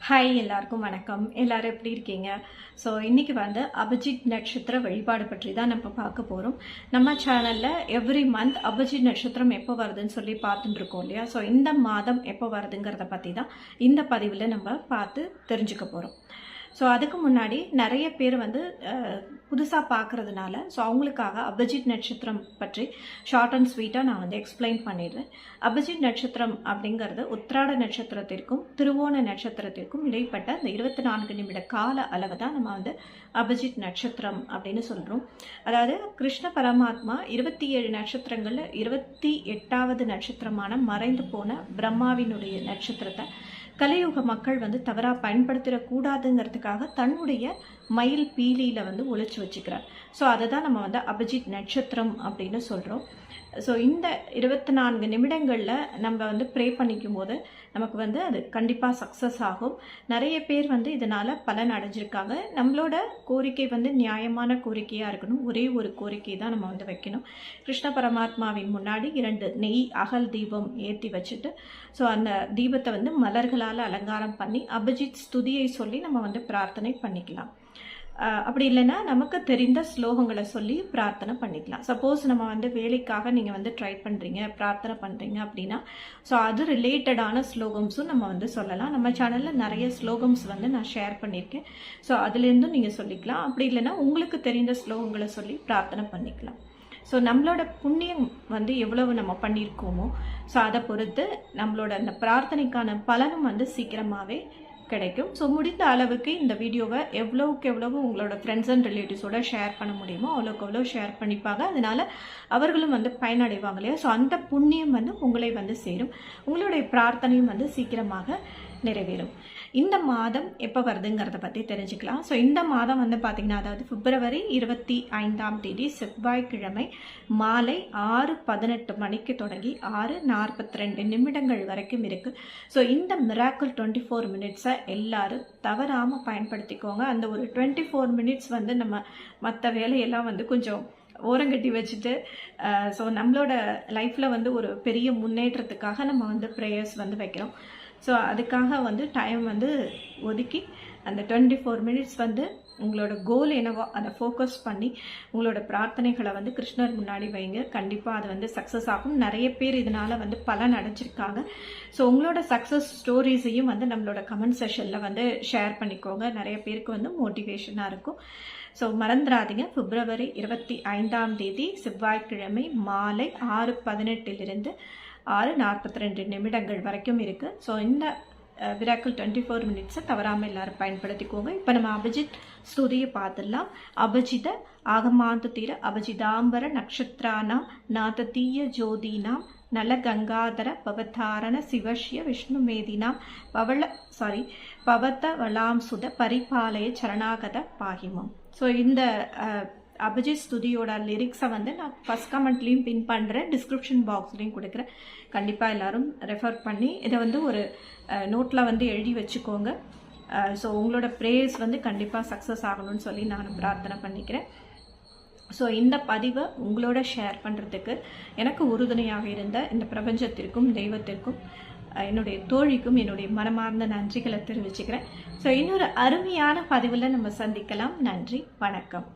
Hi எல்லாருக்கும் வணக்கம். எல்லோரும் எப்படி இருக்கீங்க? ஸோ இன்றைக்கி வந்து அபிஜித் நட்சத்திர வழிபாடு பற்றி தான் நம்ம பார்க்க போகிறோம் நம்ம சேனலில் எவ்ரி மந்த் அபிஜித் நட்சத்திரம் எப்போ வருதுன்னு சொல்லி பார்த்துட்டு இருக்கோம் இல்லையா? ஸோ இந்த மாதம் எப்போ வருதுங்கிறத பற்றி தான் இந்த பதிவில் நம்ம பார்த்து தெரிஞ்சுக்க போகிறோம் ஸோ அதுக்கு முன்னாடி நிறைய பேர் வந்து புதுசாக பார்க்குறதுனால ஸோ அவங்களுக்காக அபிஜித் நட்சத்திரம் பற்றி ஷார்ட் அண்ட் ஸ்வீட்டாக நான் வந்து எக்ஸ்பிளைன் பண்ணிடுறேன். அபிஜித் நட்சத்திரம் அப்படிங்கிறது உத்திராட நட்சத்திரத்திற்கும் திருவோண நட்சத்திரத்திற்கும் இடைப்பட்ட அந்த இருபத்தி நான்கு நிமிட கால அளவு தான் நம்ம வந்து அபிஜித் நட்சத்திரம் அப்படின்னு சொல்கிறோம் அதாவது கிருஷ்ண பரமாத்மா இருபத்தி ஏழு நட்சத்திரங்களில் இருபத்தி எட்டாவது நட்சத்திரமான மறைந்து போன பிரம்மாவினுடைய நட்சத்திரத்தை கலியுக மக்கள் வந்து தவறாக பயன்படுத்திடக்கூடாதுங்கிறதுக்காக தன்னுடைய மயில் பீலியில் வந்து ஒழிச்சு வச்சுக்கிறார். ஸோ அதை தான் நம்ம வந்து அபிஜித் நட்சத்திரம் அப்படின்னு சொல்கிறோம் ஸோ இந்த இருபத்தி நான்கு நிமிடங்களில் நம்ம வந்து ப்ரே பண்ணிக்கும் போது நமக்கு வந்து அது கண்டிப்பாக சக்ஸஸ் ஆகும். நிறைய பேர் வந்து இதனால் பலன் அடைஞ்சிருக்காங்க. நம்மளோட கோரிக்கை வந்து நியாயமான கோரிக்கையாக இருக்கணும். ஒரே ஒரு கோரிக்கை தான் நம்ம வந்து வைக்கணும். கிருஷ்ண பரமாத்மாவின் முன்னாடி இரண்டு நெய் அகல் தீபம் ஏற்றி வச்சுட்டு ஸோ அந்த தீபத்தை வந்து மலர்களால் அலங்காரம் பண்ணி அபிஜித் ஸ்துதியை சொல்லி நம்ம வந்து பிரார்த்தனை பண்ணிக்கலாம். அப்படி இல்லைன்னா நமக்கு தெரிந்த ஸ்லோகங்களை சொல்லி பிரார்த்தனை பண்ணிக்கலாம். சப்போஸ் நம்ம வந்து வேலைக்காக நீங்கள் வந்து ட்ரை பண்ணுறீங்க பிரார்த்தனை பண்ணுறீங்க அப்படின்னா ஸோ அது ரிலேட்டடான ஸ்லோகம்ஸும் நம்ம வந்து சொல்லலாம். நம்ம சேனலில் நிறைய ஸ்லோகம்ஸ் வந்து நான் ஷேர் பண்ணியிருக்கேன். ஸோ அதுலேருந்தும் நீங்கள் சொல்லிக்கலாம். அப்படி இல்லைன்னா உங்களுக்கு தெரிந்த ஸ்லோகங்களை சொல்லி பிரார்த்தனை பண்ணிக்கலாம். ஸோ நம்மளோட புண்ணியம் வந்து எவ்வளவு நம்ம பண்ணியிருக்கோமோ ஸோ அதை பொறுத்து நம்மளோட அந்த பிரார்த்தனைக்கான பலனும் வந்து சீக்கிரமாகவே கிடைக்கும். ஸோ முடிந்த அளவுக்கு இந்த வீடியோவை எவ்வளவுக்கு எவ்வளவு உங்களோட ஃப்ரெண்ட்ஸ் அண்ட் ரிலேட்டிவ்ஸோட ஷேர் பண்ண முடியுமோ அவ்வளோக்கு அவ்வளோ ஷேர் பண்ணிப்பாங்க. அதனால அவர்களும் வந்து பயனடைவாங்க இல்லையா? ஸோ அந்த புண்ணியம் வந்து உங்களை வந்து சேரும். உங்களுடைய பிரார்த்தனையும் வந்து சீக்கிரமாக நிறைவேறும். இந்த மாதம் எப்போ வருதுங்கிறத பற்றி தெரிஞ்சுக்கலாம். ஸோ இந்த மாதம் வந்து பார்த்திங்கன்னா அதாவது பிப்ரவரி இருபத்தி ஐந்தாம் தேதி செவ்வாய்க்கிழமை மாலை ஆறு பதினெட்டு மணிக்கு தொடங்கி ஆறு நாற்பத்தி ரெண்டு நிமிடங்கள் வரைக்கும் இருக்குது ஸோ இந்த மிராக்கிள் டுவெண்ட்டி ஃபோர் மினிட்ஸை எல்லோரும் தவறாமல் பயன்படுத்திக்கோங்க. அந்த ஒரு டுவெண்ட்டி ஃபோர் மினிட்ஸ் வந்து நம்ம மற்ற வேலையெல்லாம் வந்து கொஞ்சம் ஓரங்கட்டி வச்சுட்டு ஸோ நம்மளோட லைஃப்பில் வந்து ஒரு பெரிய முன்னேற்றத்துக்காக நம்ம வந்து ப்ரேயர்ஸ் வந்து வைக்கிறோம். ஸோ அதுக்காக வந்து டைம் வந்து ஒதுக்கி அந்த டுவெண்ட்டி ஃபோர் மினிட்ஸ் வந்து உங்களோட கோல் என்னவோ அதை ஃபோக்கஸ் பண்ணி உங்களோட பிரார்த்தனைகளை வந்து கிருஷ்ணர் முன்னாடி வைங்க. கண்டிப்பாக அது வந்து சக்ஸஸ் ஆகும். நிறைய பேர் இதனால் வந்து பலன் அடைஞ்சிருக்காங்க. ஸோ உங்களோட சக்ஸஸ் ஸ்டோரிஸையும் வந்து நம்மளோட கமெண்ட் செஷனில் வந்து ஷேர் பண்ணிக்கோங்க. நிறைய பேருக்கு வந்து மோட்டிவேஷனாக இருக்கும். ஸோ மறந்துடாதீங்க. பிப்ரவரி இருபத்தி ஐந்தாம் தேதி செவ்வாய்க்கிழமை மாலை ஆறு பதினெட்டிலிருந்து ஆறு நாற்பத்தி ரெண்டு நிமிடங்கள் வரைக்கும் இருக்குது ஸோ இந்த விராக்கள் டுவெண்ட்டி ஃபோர் மினிட்ஸை தவறாமல் எல்லாரும் பயன்படுத்திக்கோங்க. இப்போ நம்ம அபிஜித் ஸ்துதியை பார்த்துடலாம் அபிஜித ஆகமாந்த தீர அபிஜிதாம்பர நக்ஷத்ரானாம் நாததீய ஜோதினாம் நல கங்காதர பவதாரண சிவஷ்ய விஷ்ணுமேதினாம் பவள சாரி பவத்த வலாம் சுத பரிபாலய சரணாகத பாகிமம். ஸோ இந்த அபிஜித் ஸ்துதியோட லிரிக்ஸை வந்து நான் ஃபஸ்ட் கமெண்ட்லேயும் பின் பண்ணுறேன் டிஸ்கிரிப்ஷன் பாக்ஸ்லேயும் கொடுக்குறேன். கண்டிப்பாக எல்லோரும் ரெஃபர் பண்ணி இதை வந்து ஒரு நோட்டில் வந்து எழுதி வச்சுக்கோங்க. ஸோ உங்களோட ப்ரேயர்ஸ் வந்து கண்டிப்பாக சக்ஸஸ் ஆகணும்னு சொல்லி நான் பிரார்த்தனை பண்ணிக்கிறேன். ஸோ இந்த பதிவை உங்களோட ஷேர் பண்ணுறதுக்கு எனக்கு உறுதுணையாக இருந்த இந்த பிரபஞ்சத்திற்கும் தெய்வத்திற்கும் என்னுடைய தோழிக்கும் என்னுடைய மனமார்ந்த நன்றிகளை தெரிவிச்சுக்கிறேன். ஸோ இன்னொரு அருமையான பதிவில் நம்ம சந்திக்கலாம். நன்றி. வணக்கம்.